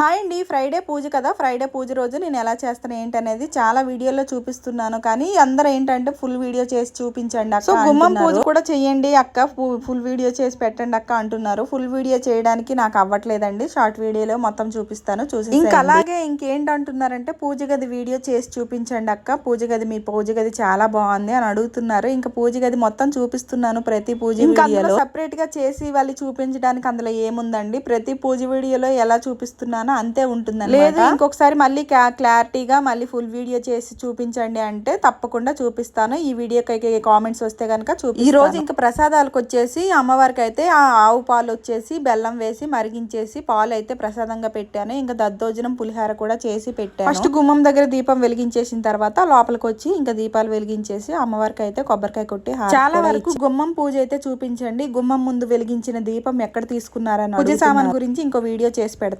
Hi అండి Friday పూజ కదా. Friday పూజ రోజు నేను ఎలా చేస్తాను ఏంటనేది చాలా వీడియోలో చూపిస్తున్నాను. కానీ అందరూ ఏంటంటే ఫుల్ వీడియో చేసి చూపించండి అక్క సో గుమ్మం పూజ కూడా చెయ్యండి అక్క. ఫుల్ వీడియో చేసి పెట్టండి అక్క అంటున్నారు. ఫుల్ వీడియో చేయడానికి నాకు అవ్వట్లేదండి. షార్ట్ వీడియోలో మొత్తం చూపిస్తాను చూసి ఇంకా అలాగే ఇంకేంటంటున్నారంటే పూజ గది వీడియో చేసి చూపించండి అక్క. పూజ గది మీ పూజ గది చాలా బాగుంది అని అడుగుతున్నారు. ఇంకా పూజ గది మొత్తం చూపిస్తున్నాను ప్రతి పూజ వీడియోలో. సపరేట్గా చేసి వాళ్ళు చూపించడానికి అందులో ఏముందండి? ప్రతి పూజ వీడియోలో ఎలా చూపిస్తున్నానో అంతే ఉంటుంది లేదు ఇంకొకసారి మళ్ళీ క్లారిటీగా మళ్ళీ ఫుల్ వీడియో చేసి చూపించండి అంటే తప్పకుండా చూపిస్తాను. ఈ వీడియోకి కామెంట్స్ వస్తే కనుక చూపి ఈ రోజు ఇంకా ప్రసాదాలకు వచ్చేసి అమ్మవారికి అయితే ఆ ఆవు పాలు వచ్చేసి బెల్లం వేసి మరిగించేసి పాలు అయితే ప్రసాదంగా పెట్టాను. ఇంకా దద్దోజనం పులిహార కూడా చేసి పెట్టాను. ఫస్ట్ గుమ్మం దగ్గర దీపం వెలిగించేసిన తర్వాత లోపలికి వచ్చి ఇంకా దీపాలు వెలిగించేసి అమ్మవారికి అయితే కొబ్బరికాయ కొట్టి చాలా వరకు గుమ్మం పూజ అయితే చూపించండి. గుమ్మం ముందు వెలిగించిన దీపం ఎక్కడ తీసుకున్నారని పూజ సామాన్ గురించి ఇంకో వీడియో చేసి పెడతాను